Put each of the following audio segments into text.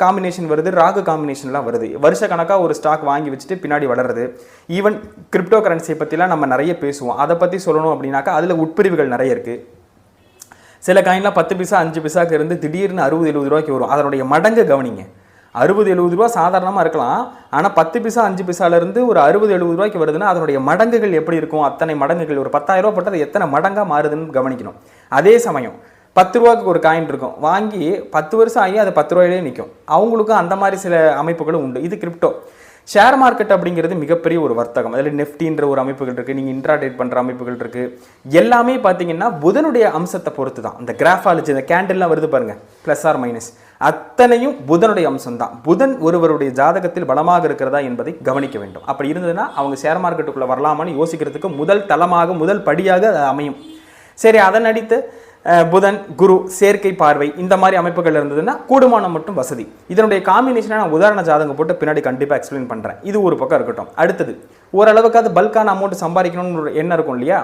Combination வருது ராகு காம்பினேஷன்லாம் வருது. வருஷ கணக்காக ஒரு ஸ்டாக் வாங்கி வச்சுட்டு பின்னாடி வளருது. ஈவன் கிரிப்டோ கரன்சியை பற்றிலாம் நம்ம நிறைய பேசுவோம். அதை பற்றி சொல்லணும் அப்படின்னாக்கா அதில் உட்பிரிவுகள் நிறைய இருக்குது சில காயின்லாம் பத்து பைசா அஞ்சு பைசாக்கு இருந்து திடீர்னு அறுபது எழுபது ரூபாய்க்கு வரும். அதனுடைய மடங்கு கவனிங்க. அறுபது எழுபது ரூபா சாதாரணமாக இருக்கலாம். ஆனால் பத்து பைசா அஞ்சு பைசாலேருந்து ஒரு அறுபது எழுபது ரூபாய்க்கு வருதுன்னா அதனுடைய மடங்குகள் எப்படி இருக்கும்? அத்தனை மடங்குகள் ஒரு பத்தாயிரம் ரூபா போட்டது எத்தனை மடங்காக மாறுதுன்னு கவனிக்கணும். அதே சமயம் பத்து ரூபாய்க்கு ஒரு காயின் இருக்கும். வாங்கி பத்து வருஷம் ஆகி அது பத்து ரூபாயிலே நிற்கும் அவங்களுக்கும் அந்த மாதிரி சில அமைப்புகளும் உண்டு. இது கிரிப்டோ ஷேர் மார்க்கெட் அப்படிங்கிறது மிகப்பெரிய ஒரு வர்த்தகம். அதில் நெஃப்டின்ற ஒரு அமைப்புகள் இருக்குது நீங்கள் இன்ட்ராடேட் பண்ணுற அமைப்புகள் இருக்குது எல்லாமே பார்த்தீங்கன்னா புதனுடைய அம்சத்தை பொறுத்து தான் அந்த கிராஃபாலஜி இந்த கேண்டில்லாம் வருது பாருங்கள் ப்ளஸ் ஆர் மைனஸ் அத்தனையும் புதனுடைய அம்சம் தான் புதன் ஒருவருடைய ஜாதகத்தில் பலமாக இருக்கிறதா என்பதை கவனிக்க வேண்டும். அப்படி இருந்ததுன்னா அவங்க ஷேர் மார்க்கெட்டுக்குள்ளே வரலாமான்னு யோசிக்கிறதுக்கு முதல் தளமாக முதல் படியாக அது அமையும். சரி அதன் அடித்து புதன் குரு சேர்க்கை பார்வை இந்த மாதிரி அமைப்புகள் இருந்ததுன்னா கூடுமானம் மட்டும் வசதி. இதனுடைய காம்பினேஷனை நான் உதாரண ஜாதகம் போட்டு பின்னாடி கண்டிப்பாக எக்ஸ்பிளைன் பண்ணுறேன் இது ஒரு பக்கம் இருக்கட்டும். அடுத்தது ஓரளவுக்கு அது பல்கான அமௌண்ட் சம்பாதிக்கணும்னு ஒரு எண்ணம் இருக்கும் இல்லையா?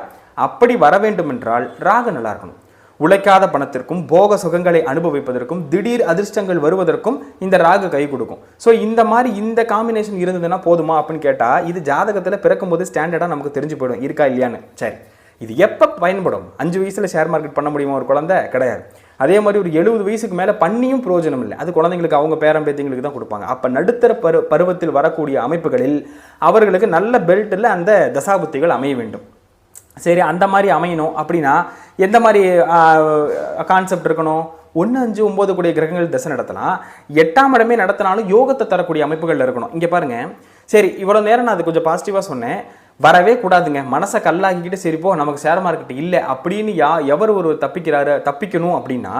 அப்படி வர வேண்டும் என்றால் ராகு நல்லா இருக்கணும். உழைக்காத பணத்திற்கும் போக சுகங்களை அனுபவிப்பதற்கும் திடீர் அதிர்ஷ்டங்கள் வருவதற்கும் இந்த ராகு கை கொடுக்கும். ஸோ இந்த மாதிரி இந்த காம்பினேஷன் இருந்ததுன்னா போதுமா அப்படின்னு கேட்டால் இது ஜாதகத்தில் பிறக்கும்போது ஸ்டாண்டர்டாக நமக்கு தெரிஞ்சு போயிடும். இருக்கா இல்லையான்னு. சரி. இது எப்போ பயன்படும்? அஞ்சு வயசில் ஷேர் மார்க்கெட் பண்ண முடியுமா ஒரு குழந்தை? கிடையாது. அதே மாதிரி ஒரு எழுபது வயசுக்கு மேலே பண்ணியும் பிரயோஜனம் இல்லை. அது குழந்தைங்களுக்கு அவங்க பேரம்பேத்திங்களுக்கு தான் கொடுப்பாங்க. அப்போ நடுத்தர பரு பருவத்தில் வரக்கூடிய அமைப்புகளில் அவர்களுக்கு நல்ல பெல்ட்டில் அந்த தசாபுத்திகள் அமைய வேண்டும். சரி அந்த மாதிரி அமையணும் அப்படின்னா எந்த மாதிரி கான்செப்ட் இருக்கணும்? ஒன்று அஞ்சு ஒம்பது கூடிய கிரகங்கள் தசை நடத்தலாம். எட்டாம் இடமே நடத்தினாலும் யோகத்தை தரக்கூடிய அமைப்புகளில் இருக்கணும். இங்கே பாருங்கள் சரி இவ்வளோ நேரம் நான் அது கொஞ்சம் பாசிட்டிவாக சொன்னேன். வரவே கூடாதுங்க. மனசை கல்லாக்கிக்கிட்டு சரி போ நமக்கு ஷேர் மார்க்கெட் இல்லை அப்படின்னு யா எவர் ஒரு தப்பிக்கிறாரு தப்பிக்கணும் அப்படின்னா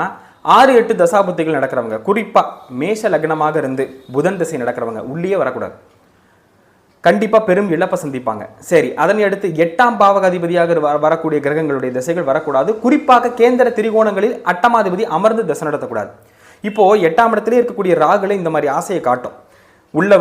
ஆறு எட்டு தசாபத்திகள் நடக்கிறவங்க குறிப்பாக மேஷ லக்னமாக இருந்து புதன் திசை நடக்கிறவங்க உள்ளே வரக்கூடாது. கண்டிப்பா பெரும் இழப்பை சந்திப்பாங்க. சரி அதனை அடுத்து எட்டாம் பாவக அதிபதியாக வரக்கூடிய கிரகங்களுடைய திசைகள் வரக்கூடாது. குறிப்பாக கேந்திர திரிகோணங்களில் அட்டமாதிபதி அமர்ந்து திசை நடத்தக்கூடாது. இப்போ எட்டாம் இடத்துல இருக்கக்கூடிய ராகுல இந்த மாதிரி ஆசையை காட்டும். உள்ள வந்து